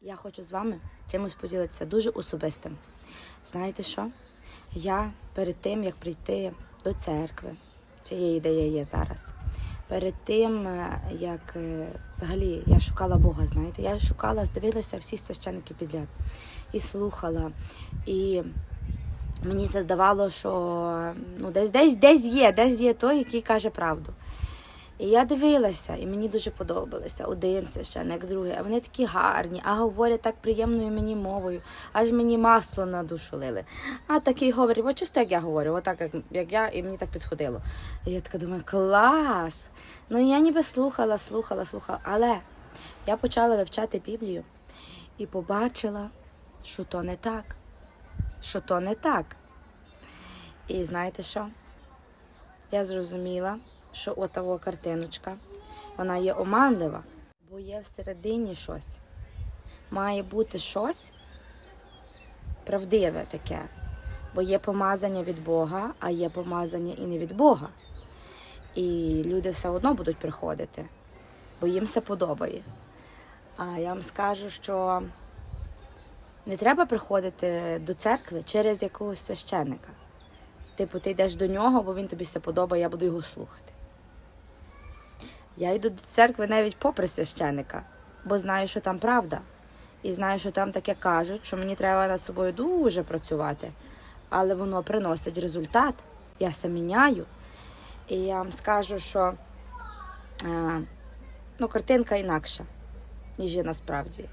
Я хочу з вами чимось поділитися дуже особистим. Знаєте що? Я перед тим, як прийти до церкви, цієї ідея є зараз. Перед тим, е, як е, взагалі я шукала Бога, знаєте, я шукала, дивилася всіх священиків підряд і слухала. І мені це здавало, що ну, десь, десь, десь є, десь є той, який каже правду. І я дивилася, і мені дуже подобалося один священник, другий. А вони такі гарні, а говорять так приємною мені мовою, аж мені масло на душу лили. А такий говорить, от чисто як я говорю, отак, як, як я, і мені так підходило. І я така думаю, клас! Ну я ніби слухала, слухала, слухала. Але я почала вивчати Біблію і побачила, що то не так. Що то не так. І знаєте що? Я зрозуміла, що отава картиночка, вона є оманлива, бо є всередині щось. Має бути щось правдиве таке. Бо є помазання від Бога, а є помазання і не від Бога. І люди все одно будуть приходити, бо їм все подобає. А я вам скажу, що не треба приходити до церкви через якогось священника. Типу, ти йдеш до нього, бо він тобі все подобає, я буду його слухати. Я йду до церкви навіть попри священика, бо знаю, що там правда. І знаю, що там таке кажуть, що мені треба над собою дуже працювати. Але воно приносить результат. Я це міняю. І я вам скажу, що е, ну, картинка інакша, ніж є насправді.